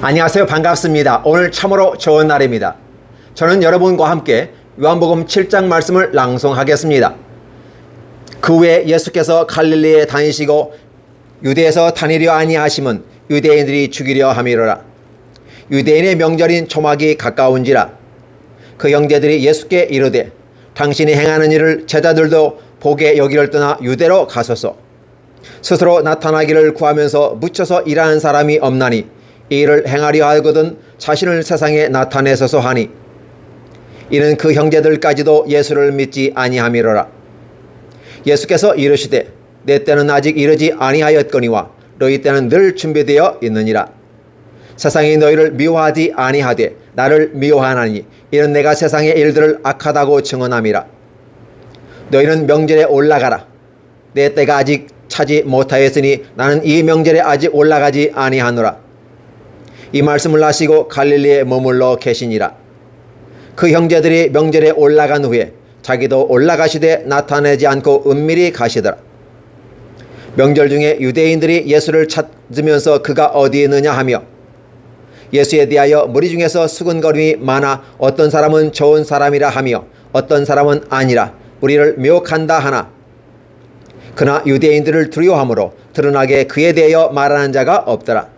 안녕하세요. 반갑습니다. 오늘 참으로 좋은 날입니다. 저는 여러분과 함께 요한복음 7장 말씀을 낭송하겠습니다. 그 후에 예수께서 갈릴리에 다니시고 유대에서 다니려 아니하심은 유대인들이 죽이려 함이로라. 유대인의 명절인 초막이 가까운지라 그 형제들이 예수께 이르되 당신이 행하는 일을 제자들도 보게 여기를 떠나 유대로 가소서 스스로 나타나기를 구하면서 묻혀서 일하는 사람이 없나니 이 일을 행하려 하거든 자신을 세상에 나타내소서 하니 이는 그 형제들까지도 예수를 믿지 아니함이로라. 예수께서 이르시되 내 때는 아직 이르지 아니하였거니와 너희 때는 늘 준비되어 있느니라. 세상이 너희를 미워하지 아니하되 나를 미워하나니 이는 내가 세상의 일들을 악하다고 증언함이라. 너희는 명절에 올라가라. 내 때가 아직 차지 못하였으니 나는 이 명절에 아직 올라가지 아니하노라 이 말씀을 하시고 갈릴리에 머물러 계시니라. 그 형제들이 명절에 올라간 후에 자기도 올라가시되 나타내지 않고 은밀히 가시더라. 명절 중에 유대인들이 예수를 찾으면서 그가 어디 있느냐 하며 예수에 대하여 무리 중에서 수근거림이 많아 어떤 사람은 좋은 사람이라 하며 어떤 사람은 아니라 우리를 미혹한다 하나. 그러나 유대인들을 두려워하므로 드러나게 그에 대하여 말하는 자가 없더라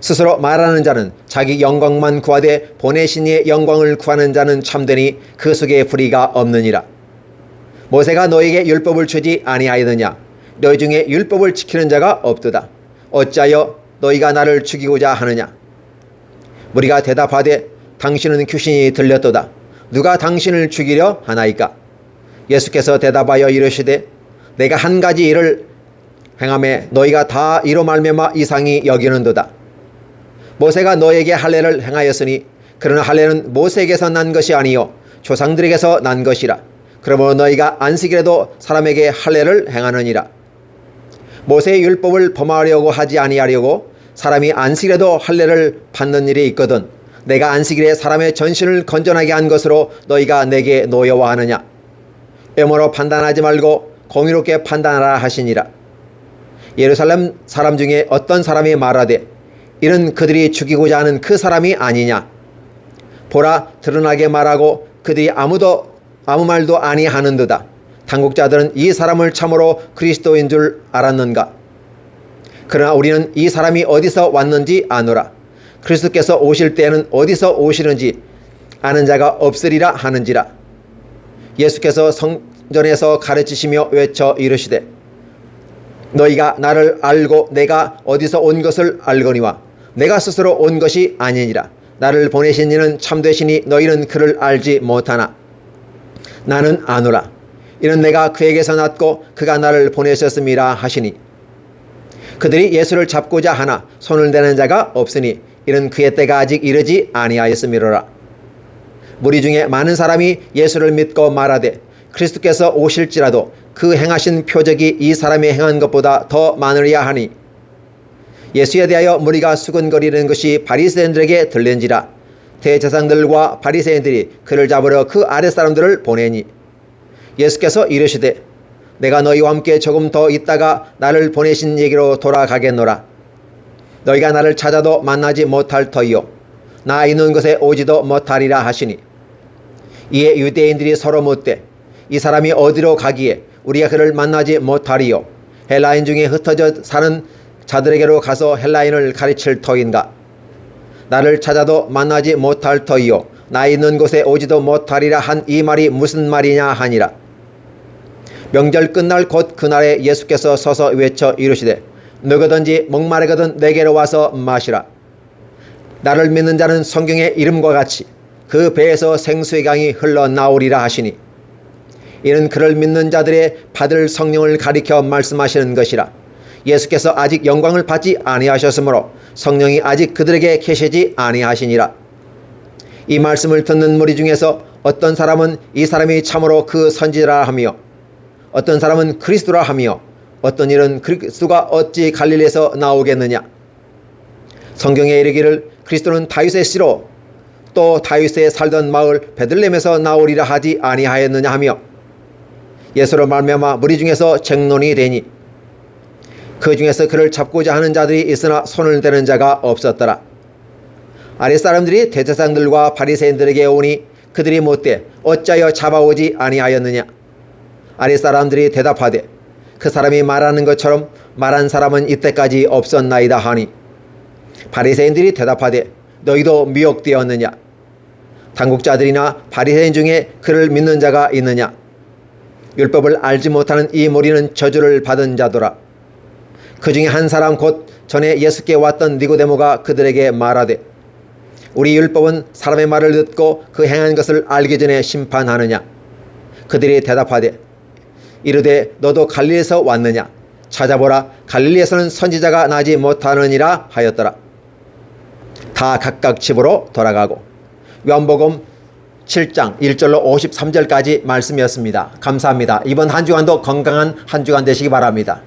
스스로 말하는 자는 자기 영광만 구하되 보내신 이의 영광을 구하는 자는 참되니 그 속에 불의가 없느니라. 모세가 너에게 율법을 주지 아니하였느냐? 너희 중에 율법을 지키는 자가 없도다. 어찌하여 너희가 나를 죽이고자 하느냐? 우리가 대답하되 당신은 귀신이 들렸도다. 누가 당신을 죽이려 하나이까? 예수께서 대답하여 이르시되 내가 한 가지 일을 행함에 너희가 다 이로 말미암아 이상히 여기는도다 모세가 너에게 할례를 행하였으니 그러나 할례는 모세에게서 난 것이 아니요 조상들에게서 난 것이라. 그러므로 너희가 안식일에도 사람에게 할례를 행하느니라. 모세의 율법을 범하려고 하지 아니하려고 사람이 안식일에도 할례를 받는 일이 있거든 내가 안식일에 사람의 전신을 건전하게 한 것으로 너희가 내게 노여워하느냐. 애모로 판단하지 말고 공의롭게 판단하라 하시니라. 예루살렘 사람 중에 어떤 사람이 말하되 이는 그들이 죽이고자 하는 그 사람이 아니냐? 보라 드러나게 말하고 그들이 아무도 아무 말도 아니하는도다. 당국자들은 이 사람을 참으로 그리스도인 줄 알았는가? 그러나 우리는 이 사람이 어디서 왔는지 아노라. 그리스도께서 오실 때에는 어디서 오시는지 아는 자가 없으리라 하는지라. 예수께서 성전에서 가르치시며 외쳐 이르시되 너희가 나를 알고 내가 어디서 온 것을 알거니와 내가 스스로 온 것이 아니니라. 나를 보내신 이는 참되시니 너희는 그를 알지 못하나. 나는 아노라. 이는 내가 그에게서 났고 그가 나를 보내셨음이라 하시니. 그들이 예수를 잡고자 하나 손을 대는 자가 없으니 이는 그의 때가 아직 이르지 아니하였음이로라. 무리 중에 많은 사람이 예수를 믿고 말하되 그리스도께서 오실지라도 그 행하신 표적이 이 사람이 행한 것보다 더 많으리야 하니 예수에 대하여 무리가 수근거리는 것이 바리새인들에게 들린지라. 대제사장들과 바리새인들이 그를 잡으러 그 아랫사람들을 보내니 예수께서 이르시되 내가 너희와 함께 조금 더 있다가 나를 보내신 얘기로 돌아가겠노라. 너희가 나를 찾아도 만나지 못할 터이요. 나 있는 곳에 오지도 못하리라 하시니. 이에 유대인들이 서로 묻되 이 사람이 어디로 가기에 우리가 그를 만나지 못하리요? 헬라인 중에 흩어져 사는 자들에게로 가서 헬라인을 가르칠 터인가 나를 찾아도 만나지 못할 터이요. 나 있는 곳에 오지도 못하리라 한 이 말이 무슨 말이냐 하니라. 명절 끝날 곧 그날에 예수께서 서서 외쳐 이르시되 누구든지 목마르거든 내게로 와서 마시라. 나를 믿는 자는 성경의 이름과 같이 그 배에서 생수의 강이 흘러나오리라 하시니 이는 그를 믿는 자들의 받을 성령을 가리켜 말씀하시는 것이라 예수께서 아직 영광을 받지 아니하셨으므로 성령이 아직 그들에게 계시지 아니하시니라. 이 말씀을 듣는 무리 중에서 어떤 사람은 이 사람이 참으로 그 선지자라 하며 어떤 사람은 그리스도라 하며 어떤 일은 그리스도가 어찌 갈릴리에서 나오겠느냐? 성경에 이르기를 그리스도는 다윗의 씨로 또 다윗의 살던 마을 베들렘에서 나오리라 하지 아니하였느냐 하며 예수로 말미암아 무리 중에서 쟁론이 되니 그 중에서 그를 잡고자 하는 자들이 있으나 손을 대는 자가 없었더라. 아랫 사람들이 대제사장들과 바리새인들에게 오니 그들이 못돼 어찌하여 잡아오지 아니하였느냐. 아랫 사람들이 대답하되 그 사람이 말하는 것처럼 말한 사람은 이때까지 없었나이다 하니 바리새인들이 대답하되 너희도 미혹되었느냐. 당국자들이나 바리새인 중에 그를 믿는 자가 있느냐. 율법을 알지 못하는 이 무리는 저주를 받은 자도라. 그 중에 한 사람 곧 전에 예수께 왔던 니고데모가 그들에게 말하되 우리 율법은 사람의 말을 듣고 그 행한 것을 알기 전에 심판하느냐 그들이 대답하되 이르되 너도 갈릴리에서 왔느냐 찾아보라 갈릴리에서는 선지자가 나지 못하느니라 하였더라 다 각각 집으로 돌아가고 요한복음 7장 1절로 53절까지 말씀이었습니다. 감사합니다. 이번 한 주간도 건강한 한 주간 되시기 바랍니다.